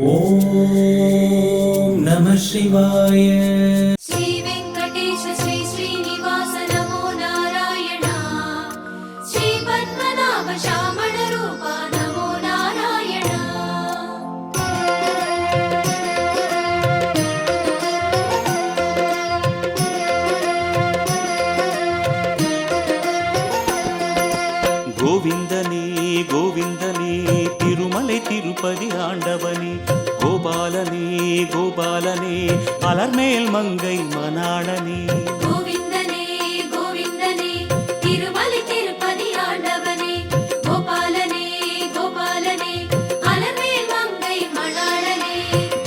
ஓம் நம சிவாய. கோபாலனே அலர்மேல் மங்கை மணாளனே.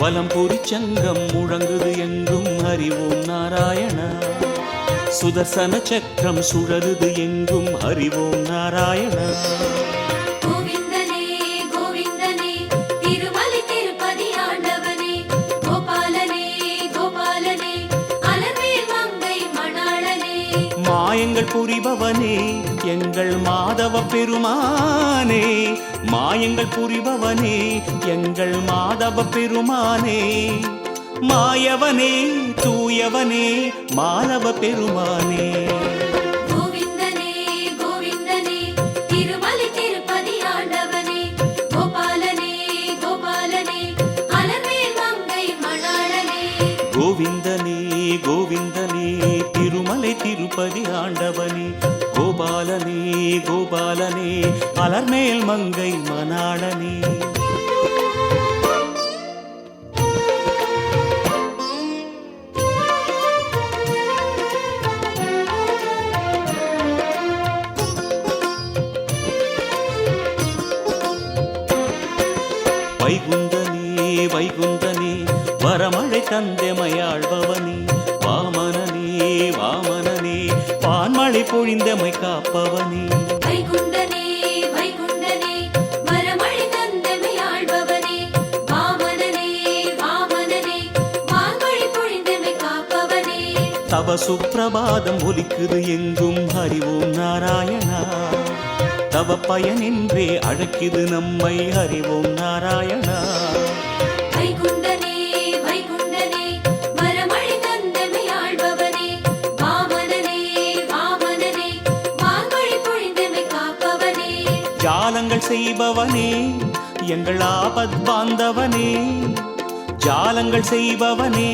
வலம்பூரி சங்கம் முழங்குது எங்கும் அறிவோம் நாராயணா. சுதர்சன சக்கரம் சுழலுது எங்கும் அறிவோம் நாராயணா. புரிபவனே எங்கள் மாதவ பெருமானே. மாயங்கள் புரிபவனே எங்கள் மாதவ பெருமானே. மாயவனே தூயவனே மாதவ பெருமானே. திருமலை ஆண்டவனே கோபாலனே கோபாலனே அலர்மேல் மங்கை மணாளனே. வைகுந்தனே வைகுந்தனே வரமழை தந்தெமையாழ்பவனே. பொழிந்தமை காப்பவனே. தவ சுப்பிரபாதம் ஒலிக்குது எங்கும் அறிவோம் நாராயணா. தவ பயனின்றே அழைக்குது நம்மை அறிவோம் நாராயணா. செய்பவனே எங்கள் ஆபத் பாந்தவனே ஜாலங்கள் செய்பவனே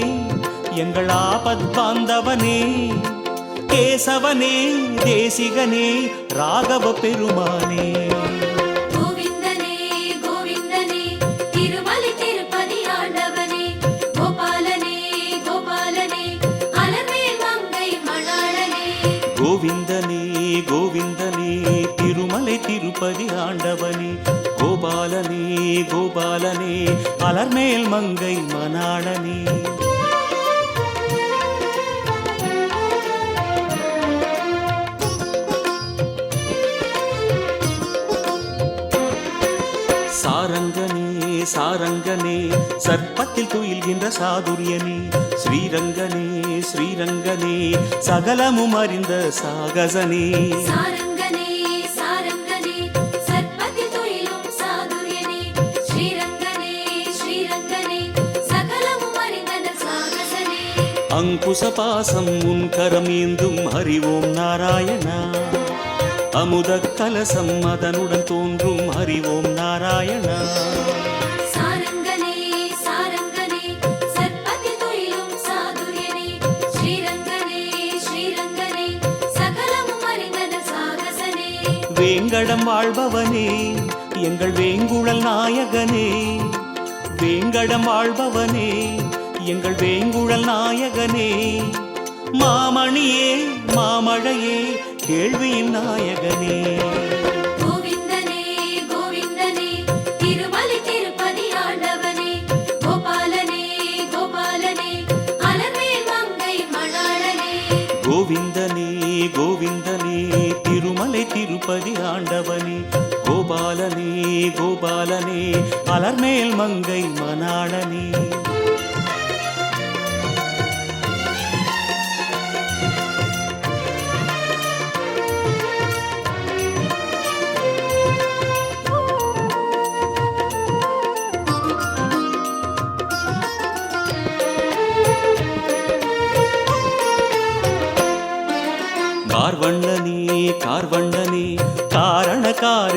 எங்கள் ஆபத் பாந்தவனே கேசவனே தேசிகனே ராகவ பெருமானே. கோபாலனே கோபாலனே அலர்மேல் மங்கை மணாளனே. சாரங்கனே சாரங்கனே சர்ப்பத்தில் துயில்கின்ற சாதுரியனே. ஸ்ரீரங்கனே ஸ்ரீரங்கனே சகலமும் அறிந்த சாகசனே. குசபாசம் உன் கரமேந்தும் அறிவோம் நாராயணா. அமுத கலசம் அதனுடன் தோன்றும் அறிவோம் நாராயணா. வேங்கடம் வாழ்பவனே எங்கள் வேங்குழல் நாயகனே. வேங்கடம் வாழ்பவனே எங்கள் வேங்குழல் நாயகனே. மாமணியே மாமழையே கேள்வியின் நாயகனே. கோவிந்தனே கோவிந்தனே திருமலை திருப்பதி ஆண்டவனே. கோபாலனே கோபாலனே அலர்மேல் மங்கை மணாளனே.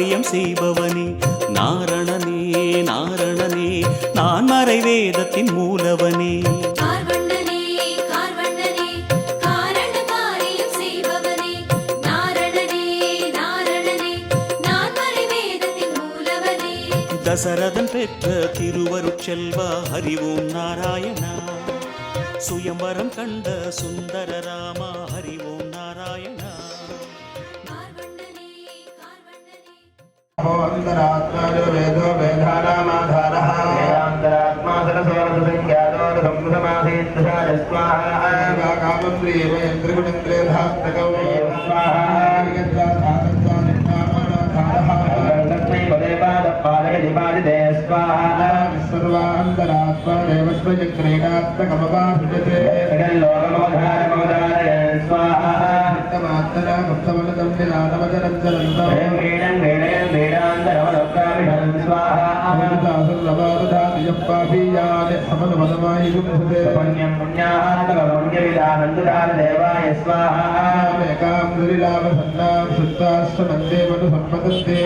காரியம் செய்பவனே நாரணனே நாரணனே நான் மறை வேதத்தின் மூலவனே. தசரதன் பெற்ற திருவருட்செல்வா ஹரிவோம் நாராயணா. சுயம்பரம் கண்ட சுந்தர ராமா ஹரிவோம் अन्तरात्माजो वेदो वेदानामाधारः वेदान्तरात्मा सरसोरसंज्ञातो रसंसमासीत् स्वाहा कामं त्रियमेन्द्रगुणेन्द्रेधात्मकौ स्वाहा यत्रा ఆనందనా గుప్తవలతం నానవదనం జలంతం క్రీడం వేళయం వేదాంతరవలోకాభిషం స్వాహా అమృతాసురవారుధాతియప్పాభియాని అమలవదమాయి గుంభుతే పుణ్యం పుణ్యాహారతవపుణ్యవిదానందురాల దేవాయ స్వాహా. ఏకాం దురిలాభ సన్నాం శుద్ధాశ్వనందే మను సంపదస్తే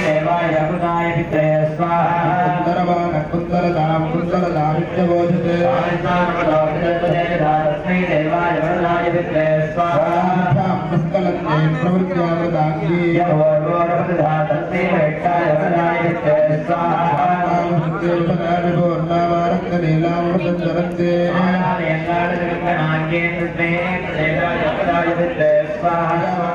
దేవాయ అమృతాయ పితయ कुन्दरतां कुन्दरतामित्यबोधते तस्मै देवाय वरदाय विद्मे स्वाहाभ्यां पुष्कलन्ते प्रवृत्त्यावृताङ्गीयवरोरपदधा तस्मै वेट्टाय वरदाय विद्मे स्वाहाभ्यां सुन्दरपूर्णावारक्तलीलामृतं चरन्ते नाङ्गे तस्मै लीलाय वरदाय विद्मे स्वाहा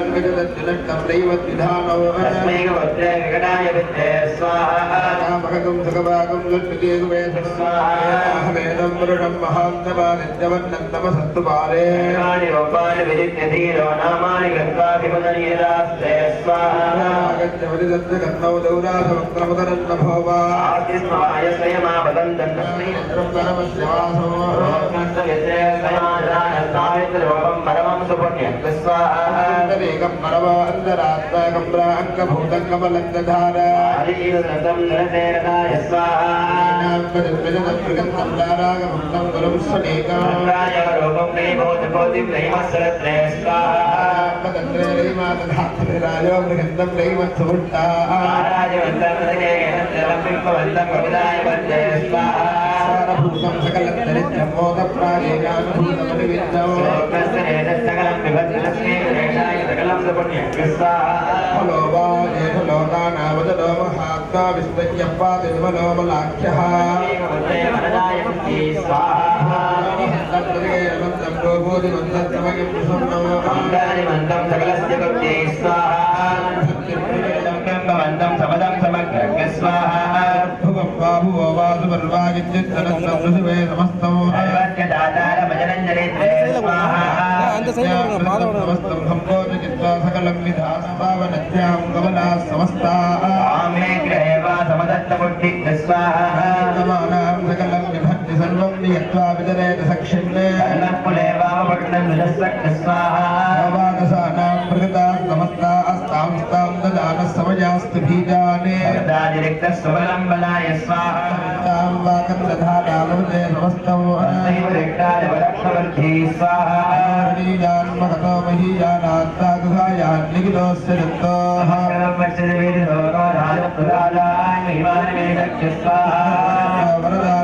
ప్రాంగభూతం కమలంతధార హరిరసం నరసేనదాయ నాగం గురం స్వనేకం స్వాహాయ రూపం నైమోజపోతి నైమస్సరత్రే స్వాహా రాజో మృగంతం నైమత్సుట్టా రాజవంతమదగే జలం బింబవంతం కవిదాయ వందే స్వాహా సారభూతం సకలం దరిద్రం మోద ప్రాణేయానుభూతమని విద్యో లోకస్నేన సకలం విభజనస్మే రేషాయ సకలం సుపుణ్యం స్వాహా ఫలో వా ఏష లోకానావదలో మహాత్మా విశ్వజ్ఞప్పాదిర్మలోమలాఖ్యః వందే వరదాయ వందే స్వాహా మంగాని మందం సకలస్య భక్తి స్వాహా బింబవంతం సమదం సమగ్ర సమదత్తముక్తి స్వాహా. సకలం విభక్తి సర్వం నియత్వా విదరేత సక్షిణ్ణే కన్నప్పులే వామపట్నం విరస్వక్త స్వాహా. నవాదశానాం స్వాహా తాం వాకందధారామృతే సమస్తం దైవరిక్తాయ వరక్షవర్ధి స్వాహా। ఆరణీయాన్మగతో మహీయానాత్తాగుహాయాన్ నిగిలోస్య దత్తో అహంకరం వర్షది వీరి లోకోధార పురాదాయ విమానమేదక్ష స్వాహా। వరదానమధ్యాయో విష్ణుభిः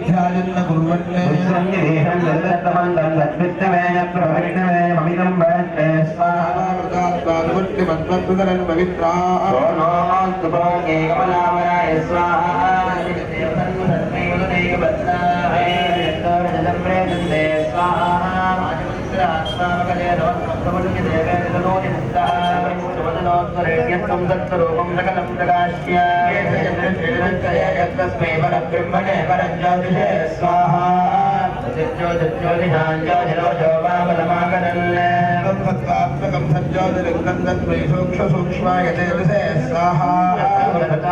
ధ్యాయన్న కుర్వన్నే విశ్వంగిరీహం దత్తమందం సత్విత్తమేన ప్రవరిణమేన మమిదం భరతే స్వాహా మన్మద్భుతరన్ పవిత్రా ఓనోస్తు భోగే కమలావరాయ స్వాహా मनोत्वरेण्यत्वं सकलं जगाश्य तस्मै परब्रह्मणे परञ्ज्योतिषे स्वाहा ज्योतिषाञ्जोतिरोजो वामलमाकरन् तत्सत्त्वात्मकं सज्जोतिरिक्तं तत्मै सूक्ष्मसूक्ष्माय देवसे स्वाहा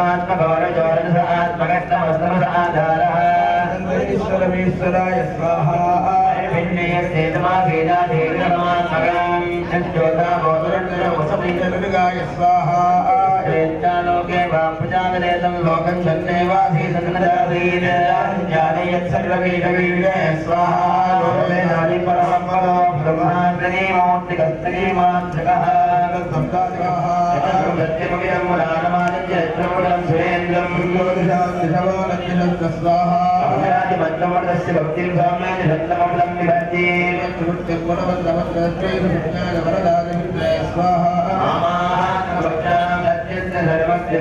आत्मगौरजोरस आत्मगस्तमस्तमस आधारः ईश्वरमीश्वराय स्वाहा। ोदाय स्वाहा लोकं जन्मेवासी सन्नदासीन सर्ववीरवीर स्वाहा பத்ரமடஸ்ய பக்தில் சாமான் ரத்னமடலம் நிபத்தி திருத்த குணவத்ரமத்ரஸ்வேத விஜ்ஞான வரதாத விஜய ஸ்வாஹா ஆமாஹ பக்தாம் சத்யஸ்ய சர்வஸ்ய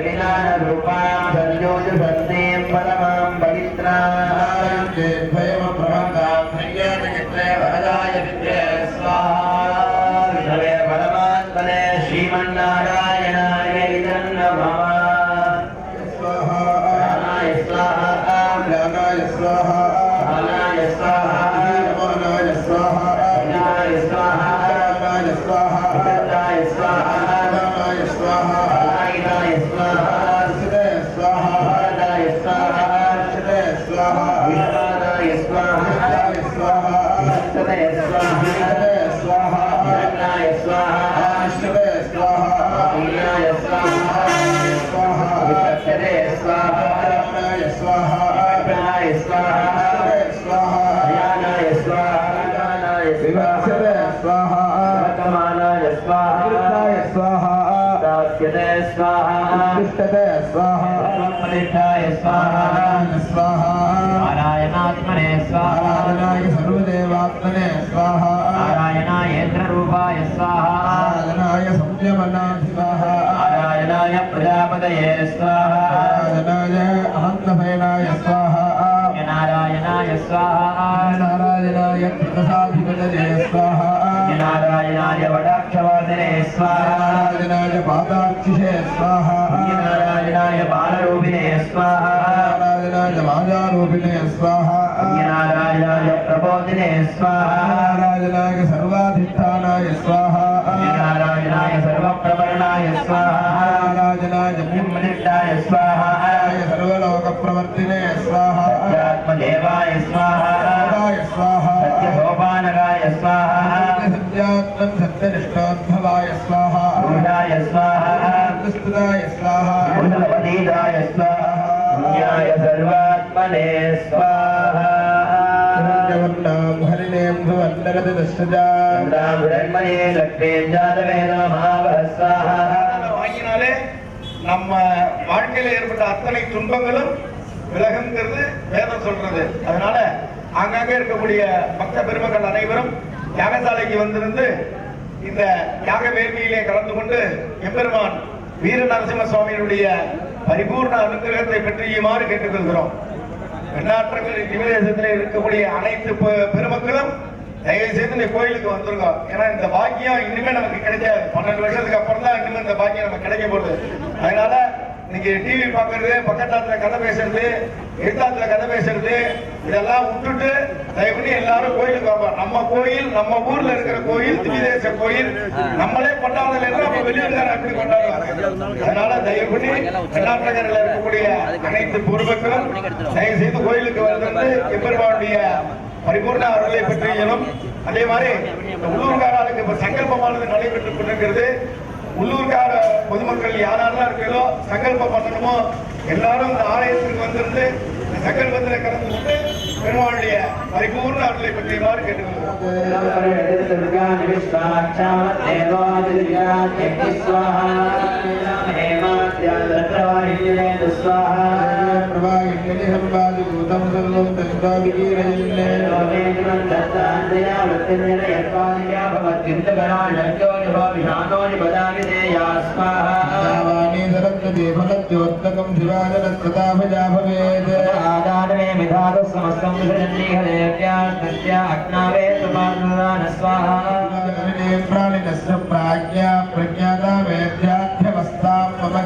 Uh, ब्रह्मनिष्ठाय स्वाहा नारायणात्मने स्वाहा सर्वदेवात्मने स्वाहा नारायणायेन्द्ररूपाय स्वाहा आदनाय संयमनाधिवाहा नारायणाय प्रजापतये स्वाहा आदनाय अहन्तभयनाय स्वाहा नारायणाय स्वाहा नारायणाय प्रसाधिपतये स्वाहा नारायणाय वडाक्षवर्धने स्वाहा नारायणाय पादाक्षिषे स्वाहा नारायणाय बालरूपिणे स्वाहा नारायणाय मायारूपिणे स्वाहा नारायणाय प्रबोधिने स्वाहा नारायणाय सर्वाधिष्ठानाय स्वाहा नारायणाय सर्वप्रवर्णाय स्वाहा नारायणाय ब्रह्मनिष्ठाय स्वाहा सर्वलोकप्रवर्तिने स्वाहा आत्मदेवाय स्वाहा சத்தரிஷ்டாத்மலாய ஸ்வாஹா அருணாய ஸ்வாஹா கிருஷ்ணாய ஸ்வாஹா குணவதீதாய ஸ்வாஹா புண்யாய சர்வாத்மனே ஸ்வாஹா பிரம்மணே லக்ஷ்மி ஜாதவே நாமாக ஸ்வாஹா வாங்கினாலே நம்ம வாழ்க்கையில் ஏற்பட்ட அத்தனை துன்பங்களும் விலகுங்கிறது வேதம் சொல்றது. அதனால அங்கங்க இருக்கக்கூடிய பக்த பெருமக்கள் அனைவரும் யாகசாலைக்கு வந்திருந்து இந்த யாக வேள்வியிலே கலந்து கொண்டு எம்பெருமான் வீர நரசிம்ம சுவாமியினுடைய பரிபூர்ண அனுகிரகத்தை பெற்றியுமாறு கேட்டுக்கொள்கிறோம். வெண்ணாற்றங்கள் திவதேசத்தில் இருக்கக்கூடிய அனைத்து பெ- பெருமக்களும் தயவு செய்து இந்த கோயிலுக்கு வந்துருங்க. ஏன்னா இந்த பாக்கியம் இனிமே நமக்கு கிடைக்காது பன்னெண்டு வருஷத்துக்கு அப்புறம் தான் இனிமே இந்த பாக்கியம் நமக்கு கிடைக்க போகுது. அதனால இன்னைக்கு டிவி பார்க்கறது பக்கத்தாத்துல கதை பேசுறது எதிர்த்தாத்துல கதை பேசுறது இதெல்லாம் விட்டுட்டு தயவு பண்ணி எல்லாரும் கோயிலுக்கு வாங்க. நம்ம கோயில் நம்ம ஊர்ல இருக்கிற கோயில் திவிதேச கோயில் நம்மளே கொண்டாடுறதுல இருந்து அப்ப வெளியூர்காரர் எப்படி கொண்டாடுவாங்க அதனால தயவு பண்ணி இருக்கக்கூடிய அனைத்து பொறுப்புகளும் தயவு செய்து கோயிலுக்கு வந்து எம்பெருமானுடைய பரிபூர்ண அருளை பெற்றியலும் அதே மாதிரி இந்த உள்ளூர்காரர்களுக்கு இப்ப சங்கல்பமானது நடைபெற்றுக் கொண்டிருக்கிறது. உள்ளூர்கார பொதுமக்கள் யாரெல்லாம் இருக்கிறதோ சங்கல்பம் பண்ணணுமோ எல்லாரும் இந்த ஆலயத்துக்கு வந்திருந்து இந்த சங்கல்பத்தில் கலந்து கொண்டு பெருமாளுடைய பரிபூர்ண அருளை பெற்றியுமாறு கேட்டுக்கொள்கிறோம் प्रभागिण्यनिसम्पादिभूतं सर्वं तन्त्वा विकीरयन्नेवाणी सरस्वती फलज्योत्तकं शिवाजनस्तताभजा भवेत् आदानमे मिधातः समस्तं विसजन्नीहरेभ्यात्तस्या अग्नावे सुपानुदान स्वाहा प्राणिनस्य प्राज्ञा प्रज्ञाता वेद्या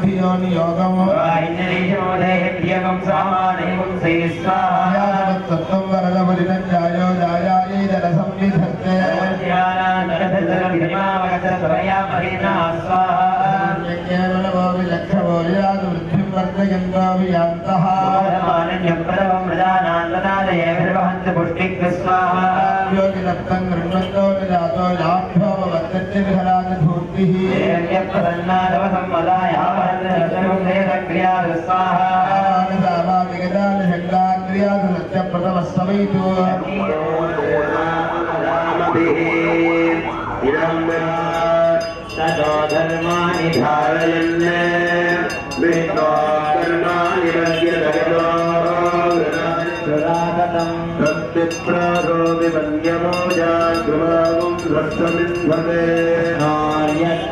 वेद्याध्यवस्थां मम धियो नियोगम् तत्त्वं वरदपरिणञ्जायो जायायै जलसंविधत्ते కేవలమో విలక్షమో యాదు వృద్ధిం ഹിരണ്യപ്രസന്നാരവസം സത്യപ്രതമസ്തമൈതു തോ ധർമാണി ധാരയന് വിഷ്ണോ കർമാണി പദ്യതോ सुरागतम् तत्तिप्रारोपि मन्यमोजाग्रमागुं रक्तमिन्धते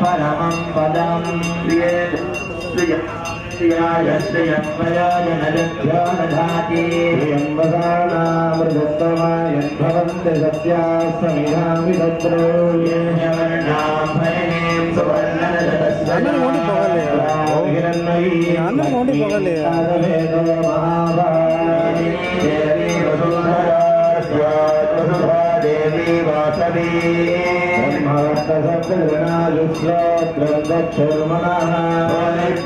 ఆనదామాదిగదాని షండాగ్ర్యాదులత్య ప్రథమస్తమైతు ధర్మాని ధారయన్ విష్ణో కర్మాణి సత్యప్రాదో విమన్యమోజాగ్రమాగం రక్తమిస్వతే పరమం పదం శ్రియాయ శ్రియం ప్రయోజనలభ్యో దధాతి యంబదానామృతమాయం భవంతి సత్యా సమిధామి వర్ణాం భరణీం దేవి దేవి వాసవి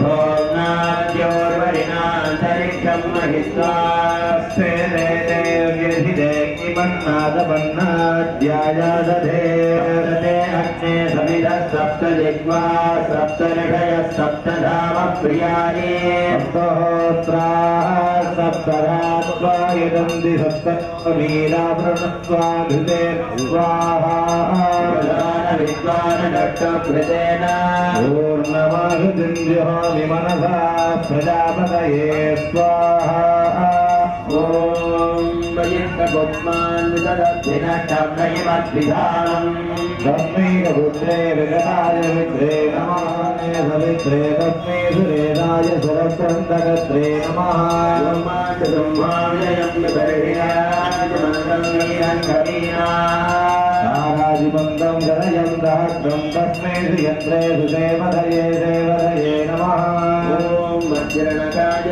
భోమ్నాద్యోర్వరిణాంతరిక్షం మహిత్వా श्रीमन्नादपन्नाद्यायादधे रते अग्ने समिदः सप्त जिह्वा सप्त ऋषयः सप्त धाम प्रियाणि सप्तहोत्राः सप्तरात्वा यदन्ति सप्तमीलावृणत्वा घृते स्वाहा विद्वानडट्टभृतेन पूर्णमाहुदिन्द्योमि मनसा प्रजापतये स्वाहा ॐ वयिष्ठपुष्मान् विदधद्धिनष्टं नयमद्विधानम् तस्मैकपुत्रे विगताय विद्रे नमः सवित्रे तस्मै सुरेदाय सरस्वन्दकत्रे नमः ధనాజిబంధం గణయంతాగ్రం తస్మేషు యంత్రేషు దేవధయే దేవధయే నమ. ఓం మధ్యరణకాయ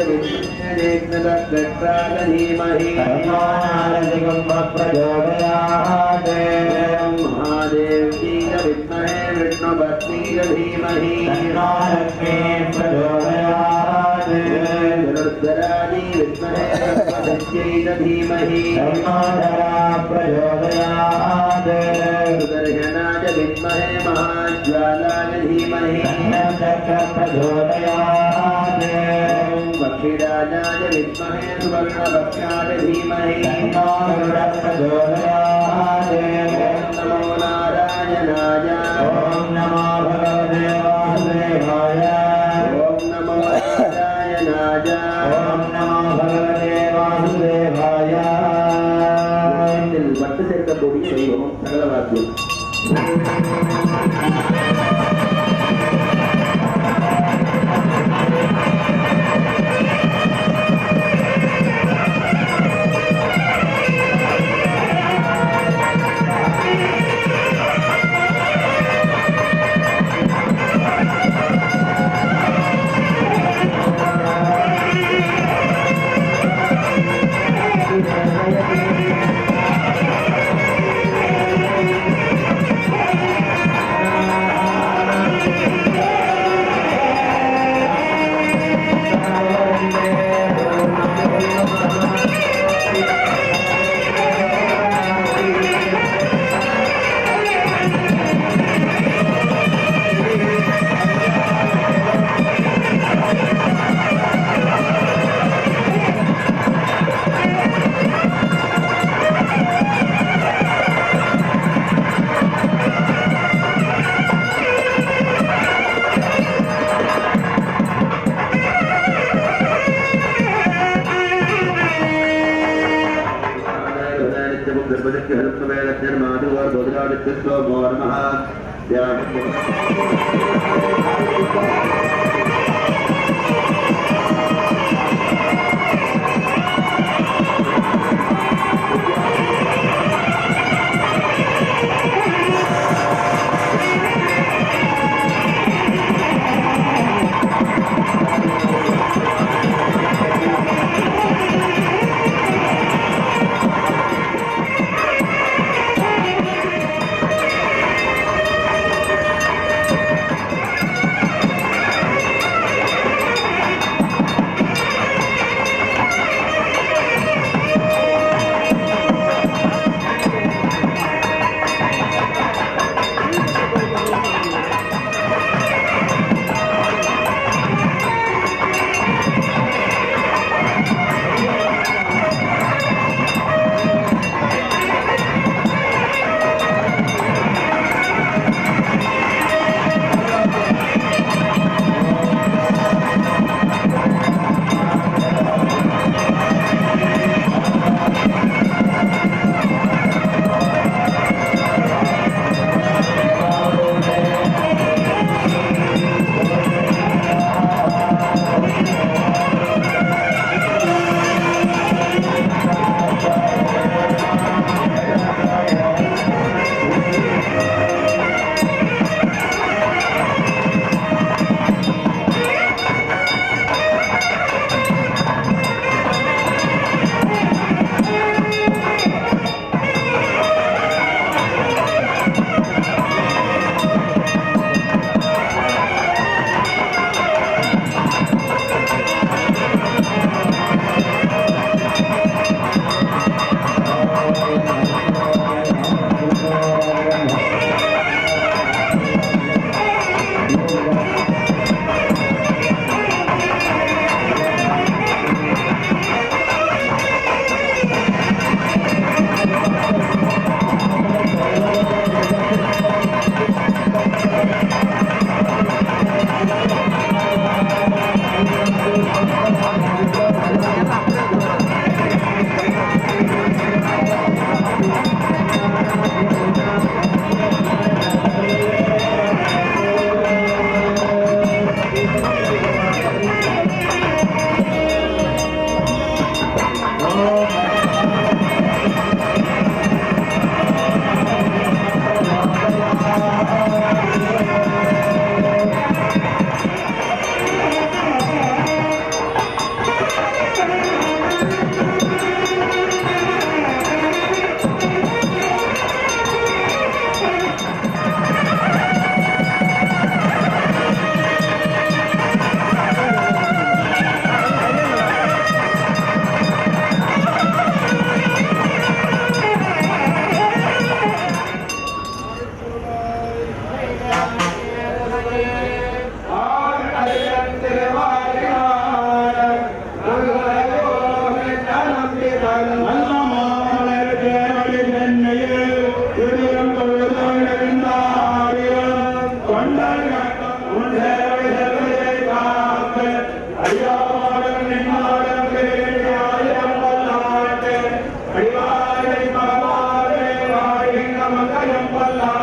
ప్రచోదయాదే మహాదేవ్ విద్మహే విష్ణుభక్తి ధీమహి. ప్రచోదయా. धीमहि धर्माधरा प्रचोदयात् सुदर्शनाय विद्महे महाज्वालाय धीमहि चक्र प्रचोदयात् पक्षिराजाय विद्महे सुवर्णभक्षाय धीमहि धर्माधुर प्रचोदयात् नमो नारायणाय ॐ नमो भगवते பட்டு சேர்க்கக்கூடிய தெய்வம் சகல व्यक्तित्व गौर महा করলাম